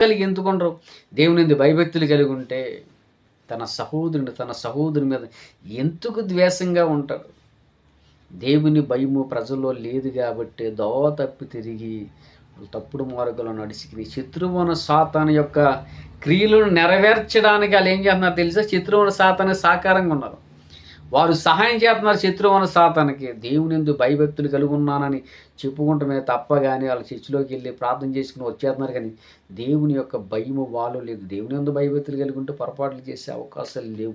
కలిగి ఎందుకుండరు? దేవుని ఎందు భయభక్తులు కలిగి ఉంటే తన సహోదరుని తన సహోదరుని మీద ఎందుకు ద్వేషంగా ఉంటాడు దేవుని భయము ప్రజల్లో లేదు కాబట్టి దోవ తప్పి తిరిగి తప్పుడు మార్గంలో నడిచి శత్రువున సాతాను యొక్క క్రియలను నెరవేర్చడానికి వాళ్ళు ఏం చేస్తున్నారు తెలుసా? శత్రువున సాతాను సాకారంగా ఉన్నారు. వారు సహాయం చేస్తున్నారు శత్రువున సాతానికి. దేవుని ఎందు భయభక్తులు కలిగి ఉన్నానని చెప్పుకుంటమే తప్ప కానీ వాళ్ళ చర్చిలోకి వెళ్ళి ప్రార్థన చేసుకుని వచ్చేస్తున్నారు కానీ దేవుని యొక్క భయము వాళ్ళు లేదు. దేవుని ఎందు భయభక్తులు కలిగి ఉంటే పొరపాట్లు చేసే అవకాశాలు లేవు.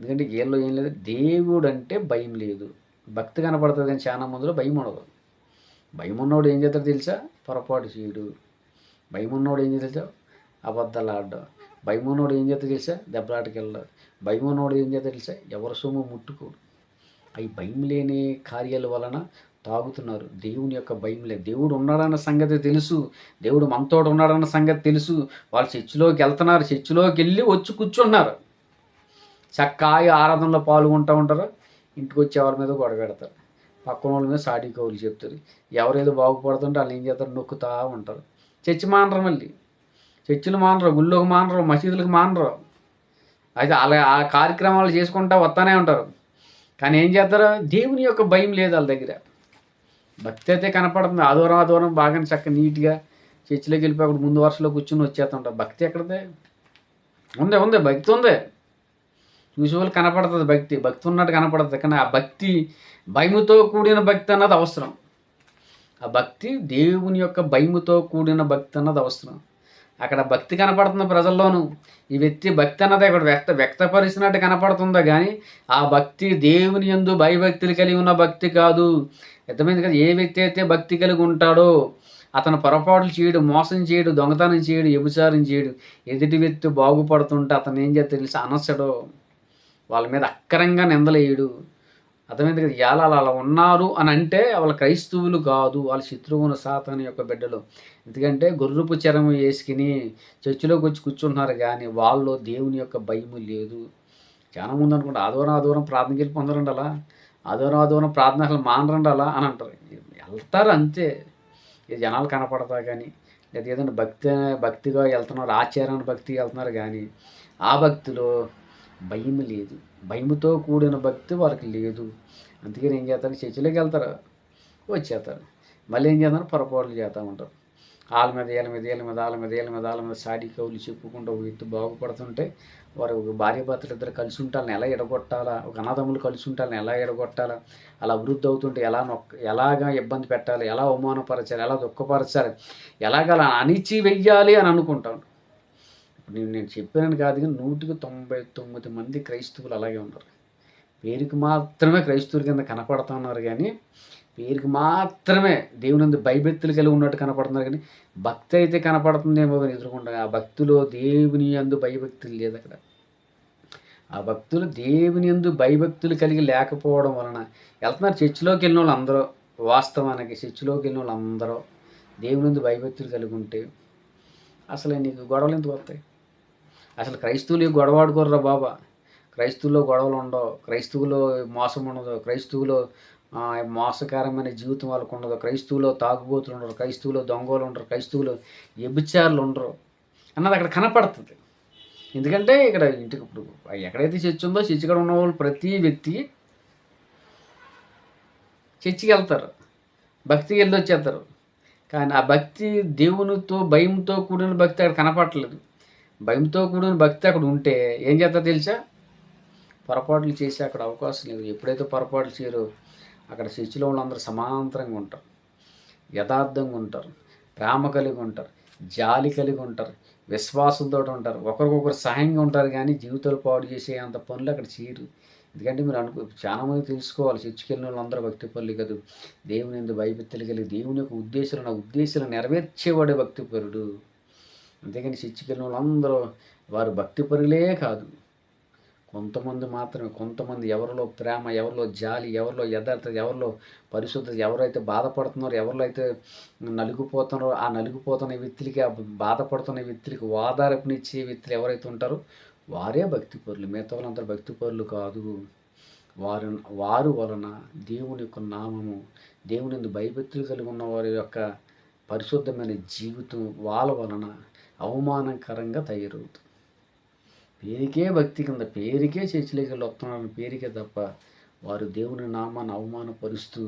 ఎందుకంటే వీళ్ళు ఏం లేదు. దేవుడు అంటే భయం లేదు. భక్తి కనపడుతుంది కానీ చాలా మందిలో భయం ఉండదు. భయం ఉన్నవాడు ఏం చేస్తాడు తెలుసా? పొరపాటు చేయడు. భయం ఉన్నవాడు ఏం చేస్తాడు తెలుసా? అబద్ధాలు ఆడడం. భయమోనోడు ఏం చేత తెలుసా? దెబ్బలాటకి వెళ్ళాడు భయమోనోడు ఏం చేత తెలుసా? ఎవరి సొమ్ము ముట్టుకోడు. అవి భయం లేని కార్యాల వలన తాగుతున్నారు. దేవుని యొక్క భయం లేదు దేవుడు ఉన్నాడన్న సంగతి తెలుసు. దేవుడు మనతోడు ఉన్నాడన్న సంగతి తెలుసు. వాళ్ళు చర్చిలోకి వెళ్తున్నారు. చర్చిలోకి వెళ్ళి వచ్చి కూర్చున్నారు. చక్కాయి ఆరాధనలో పాల్గొంటూ ఉంటారు. ఇంటికి వచ్చే ఎవరి మీద గొడవ పెడతారు. పక్కన వాళ్ళ మీద సాటి కౌలు చెప్తారు. ఎవరేదో బాగుపడుతుంటే వాళ్ళు ఏం చేస్తారు? నొక్కుతా ఉంటారు. చర్చి మానరు మళ్ళీ. చర్చిలు మానరు గుళ్ళోకి మానరు మసీదులకు మానరు. అయితే అలా ఆ కార్యక్రమాలు చేసుకుంటా వస్తానే ఉంటారు. కానీ ఏం చేస్తారు? దేవుని యొక్క భయం లేదు వాళ్ళ దగ్గర. భక్తి అయితే కనపడుతుంది. ఆదూరం ఆదూరం బాగా చక్కగా నీట్గా చర్చిలోకి వెళ్ళిపోయి అప్పుడు ముందు వరుసలో కూర్చుని వచ్చేస్తుంటారు. భక్తి ఎక్కడదే? ఉంది ఉంది. భక్తి ఉంది. చూసే వాళ్ళు కనపడుతుంది భక్తి. భక్తి ఉన్నట్టు కనపడుతుంది. కానీ ఆ భక్తి భయముతో కూడిన భక్తి అన్నది అవసరం. ఆ భక్తి దేవుని యొక్క భయముతో కూడిన భక్తి అన్నది అవసరం. అక్కడ భక్తి కనపడుతుంది ప్రజల్లోనూ. ఈ వ్యక్తి భక్తి అన్నది అక్కడ వ్యక్త వ్యక్తపరిచినట్టు కనపడుతుందో కానీ ఆ భక్తి దేవుని ఎందు భయభక్తులు కలిగి ఉన్న భక్తి కాదు. అర్థమైంది కదా? ఏ వ్యక్తి అయితే భక్తి కలిగి ఉంటాడో అతను పొరపాట్లు చేయడు మోసం చేయడు దొంగతనం చేయడు వ్యభిచారం చేయడు. ఎదుటి వ్యక్తి బాగుపడుతుంటే అతను ఏం చేస్తే తెలిసి? అనసడు వాళ్ళ మీద అక్కరంగా నిందలేయడు. అర్థమైంది కదా? ఇవాళ అలా అలా ఉన్నారు అని అంటే వాళ్ళ క్రైస్తవులు కాదు వాళ్ళ శత్రువున సాతాను యొక్క బిడ్డలు. ఎందుకంటే గొర్రెపు చరం వేసుకుని చర్చిలోకి వచ్చి కూర్చుంటున్నారు కానీ వాళ్ళు దేవుని యొక్క భయము లేదు. చాలా మంది అనుకుంటే ఆదూరం ఆదూరం ప్రార్థనకి వెళ్ళి పొందరండి అలా. ఆదూరం ఆదూరం ప్రార్థన అసలు మానరండి అలా అని అంటారు. వెళ్తారు అంతే. ఇది జనాలు కనపడతా కానీ లేదా ఏదైనా భక్తి భక్తిగా వెళ్తున్నారు ఆచారాన్ని భక్తిగా వెళ్తున్నారు కానీ ఆ భక్తిలో భయం లేదు. భయముతో కూడిన భక్తి వారికి లేదు. అందుకని ఏం చేస్తారు? చర్చిలోకి వెళ్తారు. వచ్చేస్తారు. మళ్ళీ ఏం చేస్తారు? పొరపాట్లు చేస్తూ ఉంటారు. వాళ్ళ మీద వీళ్ళ మీద వీళ్ళ మీద వాళ్ళ మీద వీళ్ళ మీద వాళ్ళ మీద సాడి కవులు చెప్పుకుంటూ ఒక ఎత్తు బాగుపడుతుంటే వారు ఒక భార్య భర్తలు ఇద్దరు కలిసి ఉంటాలని ఎలా ఎడగొట్టాలా? ఒక అన్నదమ్ములు కలిసి ఉంటాలని ఎలా ఎడగొట్టాలా? అలా అభివృద్ధి అవుతుంటే ఎలా నొక్క ఎలాగా ఇబ్బంది పెట్టాలి? ఎలా అవమానపరచాలి? ఎలా దుఃఖపరచాలి? ఎలాగ అలా అణిచి వెయ్యాలి అని అనుకుంటాను నేను నేను చెప్పానని కాదు కానీ నూటికి తొంభై తొమ్మిది మంది క్రైస్తవులు అలాగే ఉన్నారు. పేరుకి మాత్రమే క్రైస్తవుల కింద కనపడుతున్నారు కానీ పేరుకి మాత్రమే దేవుని అందు భయభక్తులు కలిగి ఉన్నట్టు కనపడుతున్నారు కానీ భక్తి అయితే కనపడుతుందేమో కానీ ఎదుర్కొంటాం ఆ భక్తిలో దేవుని అందు భయభక్తులు లేదు అక్కడ. ఆ భక్తులు దేవుని అందు భయభక్తులు కలిగి లేకపోవడం వలన వెళ్తున్నారు. చర్చిలోకి వెళ్ళిన వాళ్ళు అందరూ వాస్తవానికి చర్చిలోకి వెళ్ళిన వాళ్ళు అందరూ దేవుని యందు భయభక్తులు కలిగి ఉంటే అసలు నీకు గొడవలు ఎందుకు వస్తాయి? అసలు క్రైస్తవులు గొడవాడుకోర్రా బాబా? క్రైస్తవుల్లో గొడవలు ఉండవు. క్రైస్తవులో మోసం ఉండదు. క్రైస్తవులో మోసకరమైన జీవితం వాళ్ళకు ఉండదు. క్రైస్తవులో తాగుబోతులు ఉండరు. క్రైస్తవులో దొంగలు ఉండరు. క్రైస్తవులు ఎబిచారులు ఉండరు. అన్నది అక్కడ కనపడుతుంది. ఎందుకంటే ఇక్కడ ఇంటికి ఇప్పుడు ఎక్కడైతే చర్చ్ ఉందో చర్చి కూడా ఉన్న వాళ్ళు ప్రతి వ్యక్తి చర్చికి వెళ్తారు. భక్తికి వెళ్ళి వచ్చేస్తారు. కానీ ఆ భక్తి దేవునితో భయంతో కూడిన భక్తి అక్కడ కనపడట్లేదు. భయంతో కూడిన భక్తి అక్కడ ఉంటే ఏం చేస్తా తెలుసా? పొరపాట్లు చేసి అక్కడ అవకాశం లేదు. ఎప్పుడైతే పొరపాట్లు చేయరో అక్కడ చర్చిలో వాళ్ళందరూ సమాంతరంగా ఉంటారు. యథార్థంగా ఉంటారు. ప్రేమ కలిగి ఉంటారు. జాలి కలిగి ఉంటారు. విశ్వాసంతో ఉంటారు. ఒకరికొకరు సహాయంగా ఉంటారు కానీ జీవితాలు పాడు చేసే అంత పనులు అక్కడ చేయరు. ఎందుకంటే మీరు అనుకో చాలామంది తెలుసుకోవాలి. చర్చికి వెళ్ళిన వాళ్ళందరూ భక్తి పనులు కాదు. దేవుని ఎందుకు భయపెత్తలు కలిగి దేవుని యొక్క ఉద్దేశాలు నా ఉద్దేశాలు నెరవేర్చేవాడే భక్తి పరుడు అంతేకాని చర్చికి వెళ్ళిన వాళ్ళందరూ వారు భక్తి పరులే కాదు. కొంతమంది మాత్రమే కొంతమంది ఎవరిలో ప్రేమ ఎవరిలో జాలి ఎవరిలో యథార్థత ఎవరిలో పరిశుద్ధత ఎవరైతే బాధపడుతున్నారో ఎవరిలో అయితే నలిగిపోతున్నారో ఆ నలిగిపోతున్న వ్యక్తులకి ఆ బాధపడుతున్న వ్యక్తులకి ఓదార్పునిచ్చే వ్యక్తులు ఎవరైతే ఉంటారో వారే భక్తి పరులు. మిగతా భక్తి పరులు కాదు. వారు వారు వలన దేవుని యొక్క నామము దేవుని భయభక్తులు కలిగి ఉన్న వారి యొక్క పరిశుద్ధమైన జీవితం వాళ్ళ వలన అవమానకరంగా తయారవుతుంది పేరుకే భక్తి కింద పేరుకే చర్చిలోకి వెళ్ళి వస్తున్నారని పేరుకే తప్ప వారు దేవుని నామాన్ని అవమానపరుస్తూ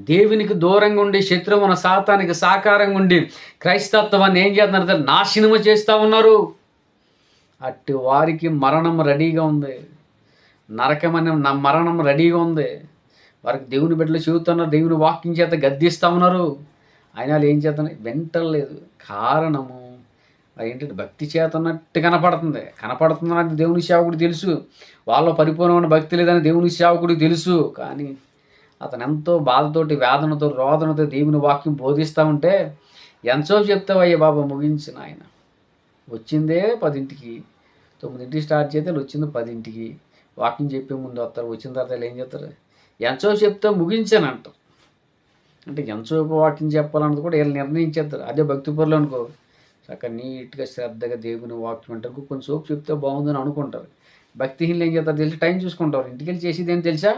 దేవునికి దూరంగా ఉండి శత్రువున శాతానికి సాకారంగా ఉండి క్రైస్తత్వాన్ని ఏం చేస్తున్నారు? నాశనము చేస్తూ ఉన్నారు. అట్టి వారికి మరణం రెడీగా ఉంది. నరకమనే నా మరణం రెడీగా ఉంది. వారికి దేవుని బిడ్డలు చెబుతున్నారు దేవుని వాక్యం చేత గద్దిస్తూ ఉన్నారు. అయినా వాళ్ళు ఏం చేస్తున్నారు వెంటలేదు. కారణము ఏంటంటే భక్తి చేతన్నట్టు కనపడుతుంది. కనపడుతుందని దేవుని సేవకుడు తెలుసు. వాళ్ళ పరిపూర్ణమైన భక్తి లేదని దేవుని సేవకుడికి తెలుసు. కానీ అతను ఎంతో బాధతోటి వేదనతో రోదనతో దేవుని వాక్యం బోధిస్తూ ఉంటే ఎంతో చెప్తావయ్యా బాబా? ముగించిన ఆయన. వచ్చిందే పదింటికి. తొమ్మిదింటికి స్టార్ట్ చేస్తే వచ్చింది పదింటికి. వాకింగ్ చెప్పే ముందు వస్తారు. వచ్చిన తర్వాత ఏం చేస్తారు? ఎంతో చెప్తే ముగించాను అంటారు. అంటే ఎంతసేపు వాకింగ్ చెప్పాలన్నది కూడా వీళ్ళు నిర్ణయించేస్తారు. అదే భక్తి పనులు అనుకో. చక్కగా నీట్గా శ్రద్ధగా దేవుని వాక్యం అంటారు. కొంచెం సోపు చెప్తే బాగుందని అనుకుంటారు. భక్తిహీనులు ఏం చేస్తారు తెలిసి టైం చూసుకుంటారు. ఇంటికి వెళ్ళి చేసేది ఏం తెలుసా?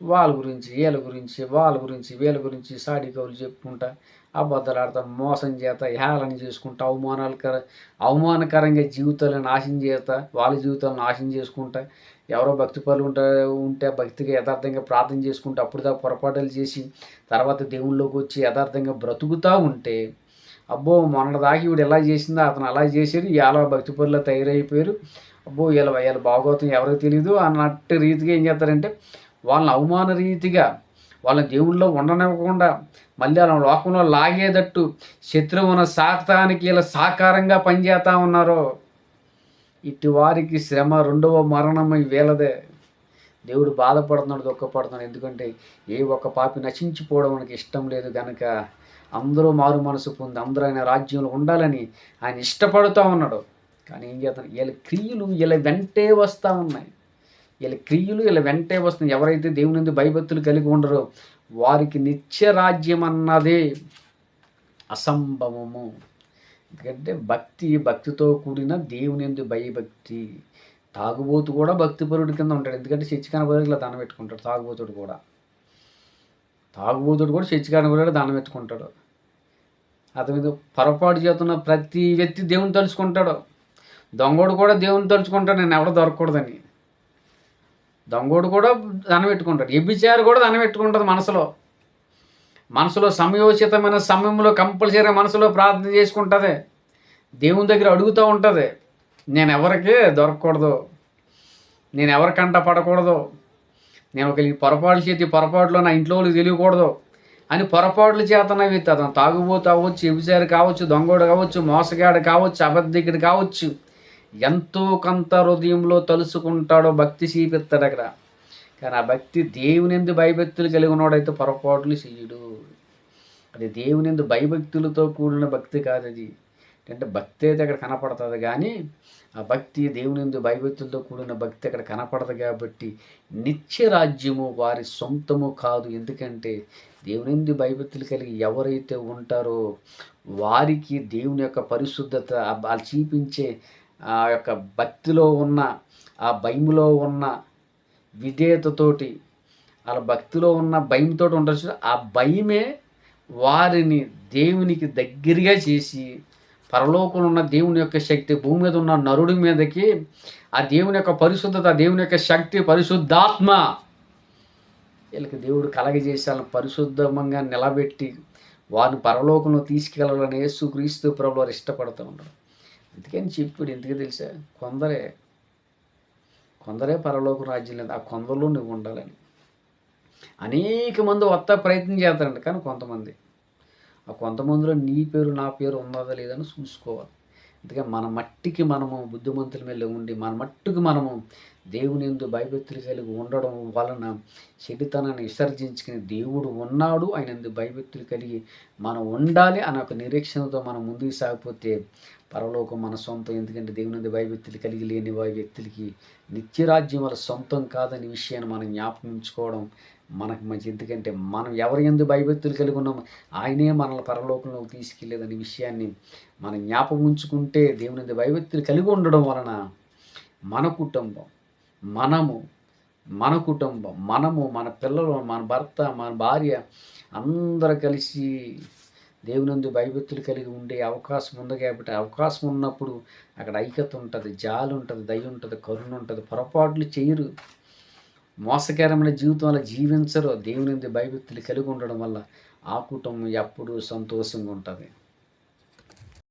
వాళ్ళ గురించి వీళ్ళ గురించి వాళ్ళ గురించి వీళ్ళ గురించి సాడి కవులు చెప్పుకుంటా అబద్ధాలు ఆడతా మోసం చేత హేళన చేసుకుంటా అవమానాలకర అవమానకరంగా జీవితాలను నాశనం చేస్తా వాళ్ళ జీవితాలను నాశనం చేసుకుంటా ఎవరో భక్తి పనులు ఉంటే ఉంటే భక్తిగా యథార్థంగా ప్రార్థన చేసుకుంటూ అప్పుడు దాకా పొరపాటులు చేసి తర్వాత దేవుళ్ళలోకి వచ్చి యథార్థంగా బ్రతుకుతూ ఉంటే అబ్బో మొన్న దాకా వీడు ఎలా చేసిందో అతను అలా చేశారు ఇలా భక్తి పనులు తయారైపోయారు. అబ్బో వీళ్ళ వీళ్ళ భాగవతం ఎవరికి తెలియదు అన్నట్టు రీతిగా ఏం చేస్తారంటే వాళ్ళని అవమాన రీతిగా వాళ్ళని దేవుళ్ళలో ఉండనివ్వకుండా మళ్ళీ వాళ్ళ లోకంలో లాగేటట్టు శత్రువున సాతానికి ఇలా సాకారంగా పనిచేస్తూ ఉన్నారో ఇటు వారికి శ్రమ రెండవ మరణం వేలదే. దేవుడు బాధపడుతున్నాడు దుఃఖపడుతున్నాడు. ఎందుకంటే ఏ ఒక్క పాపి నశించిపోవడం మనకి ఇష్టం లేదు కనుక అందరూ మారు మనసు పొంది అందరూ ఆయన రాజ్యంలో ఉండాలని ఆయన ఇష్టపడుతూ ఉన్నాడు. కానీ ఏం చేస్తాను వీళ్ళ క్రియలు వీళ్ళ వెంటే వస్తూ ఉన్నాయి. వీళ్ళ క్రియలు వీళ్ళ వెంటే వస్తుంది ఎవరైతే దేవుని భయభక్తులు కలిగి ఉండరో వారికి నిత్య రాజ్యం అన్నదే అసంభవము. ఎందుకంటే భక్తి భక్తితో కూడిన దేవుని ఎందు భయభక్తి తాగుబోతు కూడా భక్తిపరుడి కింద ఉంటాడు. ఎందుకంటే చచ్చికాన ఇలా దానం పెట్టుకుంటాడు తాగుబోతుడు కూడా. తాగుబోతుడు కూడా చచ్చికాన దానం పెట్టుకుంటాడు. అతని మీద పొరపాటు చేస్తున్న ప్రతి వ్యక్తి దేవుని తలుచుకుంటాడు. దొంగోడు కూడా దేవుని తలుచుకుంటాడు నేను ఎవడ దొరకకూడదని. దొంగోడు కూడా దాన పెట్టుకుంటాడు. ఎబ్బిచారు కూడా దండం పెట్టుకుంటుంది మనసులో. మనసులో సమయోచితమైన సమయంలో కంపల్సరీ మనసులో ప్రార్థన చేసుకుంటుంది. దేవుని దగ్గర అడుగుతూ ఉంటుంది. నేను ఎవరికి దొరకకూడదు. నేను ఎవరికంట పడకూడదు. నేను ఒక పొరపాటు చేతి పొరపాటులో నా ఇంట్లో వాళ్ళకి తెలియకూడదు అని పొరపాట్లు చేతనవి అతను తాగుబోతు అవ్వచ్చు ఎబిచారు కావచ్చు దొంగోడు కావచ్చు మోసగాడు కావచ్చు అబద్ధికుడు కావచ్చు ఎంతో కొంత హృదయంలో తలుసుకుంటాడో భక్తి చూపిస్తాడు అక్కడ. కానీ ఆ భక్తి దేవుని ఎందు భయభక్తులు కలిగి పొరపాట్లు చేయడు. అది దేవుని ఎందు భయభక్తులతో కూడిన భక్తి కాదు అది. అంటే భక్తి అయితే అక్కడ కనపడుతుంది కానీ ఆ భక్తి దేవుని ఎందు భయభక్తులతో కూడిన భక్తి అక్కడ కనపడదు కాబట్టి నిత్య రాజ్యము వారి సొంతము కాదు. ఎందుకంటే దేవుని ఎందు భయభక్తులు కలిగి ఎవరైతే ఉంటారో వారికి దేవుని యొక్క పరిశుద్ధత వాళ్ళు చూపించే ఆ యొక్క భక్తిలో ఉన్న ఆ భయములో ఉన్న విధేయతతోటి వాళ్ళ భక్తిలో ఉన్న భయంతో ఉంటారు ఆ భయమే వారిని దేవునికి దగ్గరగా చేసి పరలోకంలో ఉన్న దేవుని యొక్క శక్తి భూమి మీద ఉన్న నరుడి మీదకి ఆ దేవుని యొక్క పరిశుద్ధత దేవుని యొక్క శక్తి పరిశుద్ధాత్మ వీళ్ళకి దేవుడు కలగజేసాలని పరిశుద్ధంగా నిలబెట్టి వారిని పరలోకంలో తీసుకెళ్ళాలని యేసు క్రీస్తు ప్రభు వారు ఇష్టపడుతూ ఉంటారు అందుకని చెప్పాడు ఎందుకు తెలుసా? కొందరే కొందరే పరలోక రాజ్యం లేదు ఆ కొందరిలో నువ్వు ఉండాలని. అనేక మంది వస్తా ప్రయత్నం చేస్తారండి కానీ కొంతమంది. ఆ కొంతమందిలో నీ పేరు నా పేరు ఉన్నదా లేదని చూసుకోవాలి. అందుకే మన మట్టికి మనము బుద్ధిమంతుల మీద ఉండి మన మట్టుకు మనము దేవుని ఎందు భయభక్తులు కలిగి ఉండడం వలన చెడుతనాన్ని విసర్జించుకుని దేవుడు ఉన్నాడు. ఆయన ఎందు భయభక్తులు కలిగి మనం ఉండాలి అనే ఒక నిరీక్షణతో మనం ముందుకు సాగిపోతే పరలోకం మన సొంతం. ఎందుకంటే దేవుని ఎందు భయభక్తులు కలిగి లేని వారి వ్యక్తులకి నిత్యరాజ్యం వాళ్ళ సొంతం కాదనే విషయాన్ని మనం జ్ఞాపకం ఉంచుకోవడం మనకు మంచి ఎందుకంటే మనం ఎవరి ఎందు భయభక్తులు కలిగి ఉన్నాం ఆయనే మనల్ని పరలోకంలోకి తీసుకెళ్ళేదనే విషయాన్ని మనం జ్ఞాపకం ఉంచుకుంటే దేవుని ఎందు భయభక్తులు కలిగి ఉండడం వలన మన కుటుంబం మనము మన కుటుంబం మనము మన పిల్లలు మన భర్త మన భార్య అందరూ కలిసి దేవునందు భయభక్తులు కలిగి ఉండే అవకాశం ఉంది కాబట్టి అవకాశం ఉన్నప్పుడు అక్కడ ఐక్యత ఉంటుంది జాలి ఉంటుంది దయ ఉంటుంది కరుణ ఉంటుంది. పొరపాట్లు చేయరు. మోసకరమైన జీవితం జీవించరు. దేవునింది భయభక్తులు కలిగి ఉండడం వల్ల ఆ కుటుంబం ఎప్పుడూ సంతోషంగా ఉంటుంది.